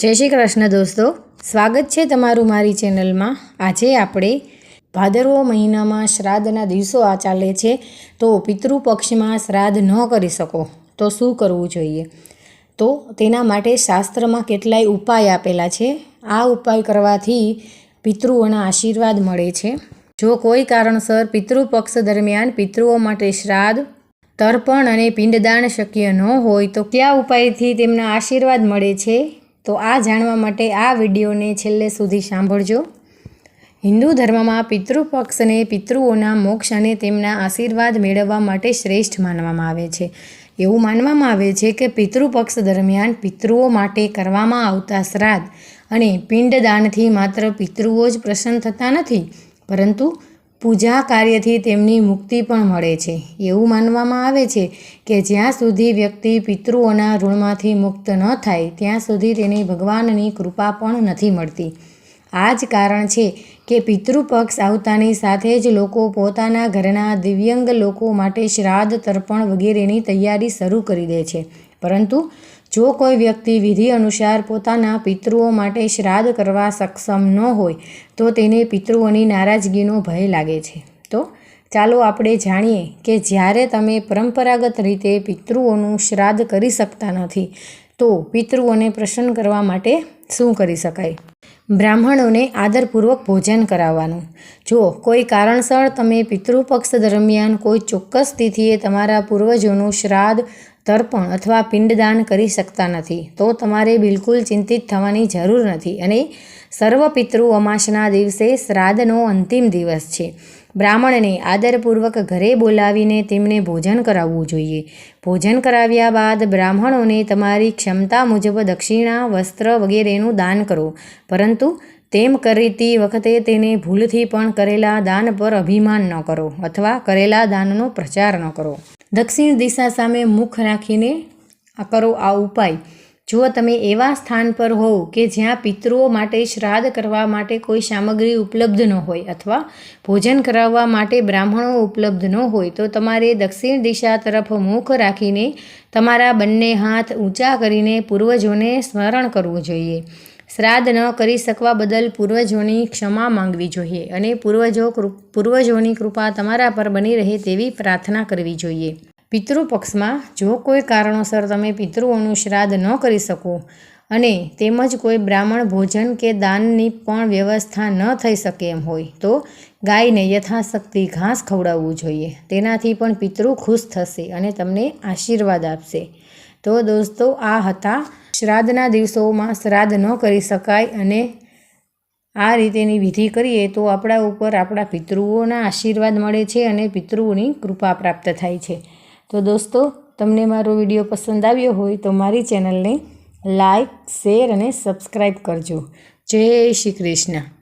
જય શ્રી કૃષ્ણ દોસ્તો. સ્વાગત છે તમારું મારી ચેનલમાં. આજે આપણે ભાદરવો મહિનામાં શ્રાદ્ધના દિવસો આ ચાલે છે, તો પિતૃપક્ષમાં શ્રાદ્ધ ન કરી શકો, તો શું કરવું જોઈએ? તો તેના માટે શાસ્ત્રમાં કેટલાય ઉપાય આપેલા છે. આ ઉપાય કરવાથી પિતૃઓના આશીર્વાદ મળે છે. જો કોઈ કારણસર પિતૃપક્ષ દરમિયાન પિતૃઓ માટે શ્રાદ્ધ, તર્પણ અને પિંડદાન શક્ય ન હોય, તો કયા ઉપાયથી તેમના આશીર્વાદ મળે છે? તો આ જાણવા માટે આ વિડીયોને છેલ્લે સુધી સાંભળજો. હિન્દુ ધર્મમાં પિતૃપક્ષને પિતૃઓના મોક્ષ અને તેમના આશીર્વાદ મેળવવા માટે શ્રેષ્ઠ માનવામાં આવે છે. એવું માનવામાં આવે છે કે પિતૃપક્ષ દરમિયાન પિતૃઓ માટે કરવામાં આવતા શ્રાદ્ધ અને પિંડદાનથી માત્ર પિતૃઓ જ પ્રસન્ન થતા નથી, પરંતુ પૂજા કાર્યથી તેમની મુક્તિ પણ મળે છે. એવું માનવામાં આવે છે કે જ્યાં સુધી વ્યક્તિ પિતૃઓના ઋણમાંથી મુક્ત ન થાય, ત્યાં સુધી તેને ભગવાનની કૃપા પણ નથી મળતી. આ જ કારણ છે કે પિતૃપક્ષ આવતાની સાથે જ લોકો પોતાના ઘરના દિવ્યંગ લોકો માટે શ્રાદ્ધ તર્પણ વગેરેની તૈયારી શરૂ કરી દે છે. પરંતુ જો કોઈ વ્યક્તિ વિધિ અનુસાર પોતાના પિતૃઓ માટે શ્રાદ્ધ કરવા સક્ષમ ન હોય, તો તેને પિતૃઓની નારાજગીનો ભય લાગે છે. તો ચાલો આપણે જાણીએ કે જ્યારે તમે પરંપરાગત રીતે પિતૃઓનું શ્રાદ્ધ કરી શકતા નથી, તો પિતૃઓને પ્રસન્ન કરવા માટે શું કરી શકાય? બ્રાહ્મણોને આદરપૂર્વક ભોજન કરાવવાનું. જો કોઈ કારણસર તમે પિતૃપક્ષ દરમિયાન કોઈ ચોક્કસ તિથિએ તમારા પૂર્વજોનું શ્રાદ્ધ, તર્પણ અથવા પિંડદાન કરી શકતા નથી, તો તમારે બિલકુલ ચિંતિત થવાની જરૂર નથી. અને સર્વ પિતૃ અમાસના દિવસે શ્રાદ્ધનો અંતિમ દિવસ છે. બ્રાહ્મણને આદરપૂર્વક ઘરે બોલાવીને તેમને ભોજન કરાવવું જોઈએ. ભોજન કરાવ્યા બાદ બ્રાહ્મણોને તમારી ક્ષમતા મુજબ દક્ષિણા, વસ્ત્ર વગેરેનું દાન કરો. પરંતુ તેમ કરતી વખતે તેને ભૂલથી પણ કરેલા દાન પર અભિમાન ન કરો અથવા કરેલા દાનનો પ્રચાર ન કરો. દક્ષિણ દિશા સામે મુખ રાખીને કરો આ ઉપાય. જો તમે એવા સ્થાન પર હોવ કે જ્યાં પિતૃઓ માટે શ્રાદ્ધ કરવા માટે કોઈ સામગ્રી ઉપલબ્ધ ન હોય અથવા ભોજન કરાવવા માટે બ્રાહ્મણો ઉપલબ્ધ ન હોય, તો તમારે દક્ષિણ દિશા તરફ મુખ રાખીને તમારા બંને હાથ ઊંચા કરીને પૂર્વજોને સ્મરણ કરવું જોઈએ. શ્રાદ્ધ ન કરી શકવા બદલ પૂર્વજોની ક્ષમા માંગવી જોઈએ અને પૂર્વજો પૂર્વજોની કૃપા તમારા પર બની રહે તેવી પ્રાર્થના કરવી જોઈએ. પિતૃપક્ષમાં જો કોઈ કારણોસર તમે પિતૃઓનું શ્રાદ્ધ ન કરી શકો અને તેમજ કોઈ બ્રાહ્મણ ભોજન કે દાનની પણ વ્યવસ્થા ન થઈ શકે એમ હોય, તો ગાયને યથાશક્તિ ઘાસ ખવડાવવું જોઈએ. તેનાથી પણ પિતૃ ખુશ થશે અને તમને આશીર્વાદ આપશે. તો દોસ્તો, આ હતા શ્રાદ્ધના દિવસોમાં શ્રાદ્ધ ન કરી શકાય અને આ રીતેની વિધિ કરીએ તો આપણા ઉપર આપણા પિતૃઓના આશીર્વાદ મળે છે અને પિતૃઓની કૃપા પ્રાપ્ત થાય છે. તો દોસ્તો, તમને મારો વીડિયો પસંદ આવ્યો હોય તો મારી ચેનલને લાઈક, શેર અને સબસ્ક્રાઈબ કરજો. જય શ્રી કૃષ્ણ.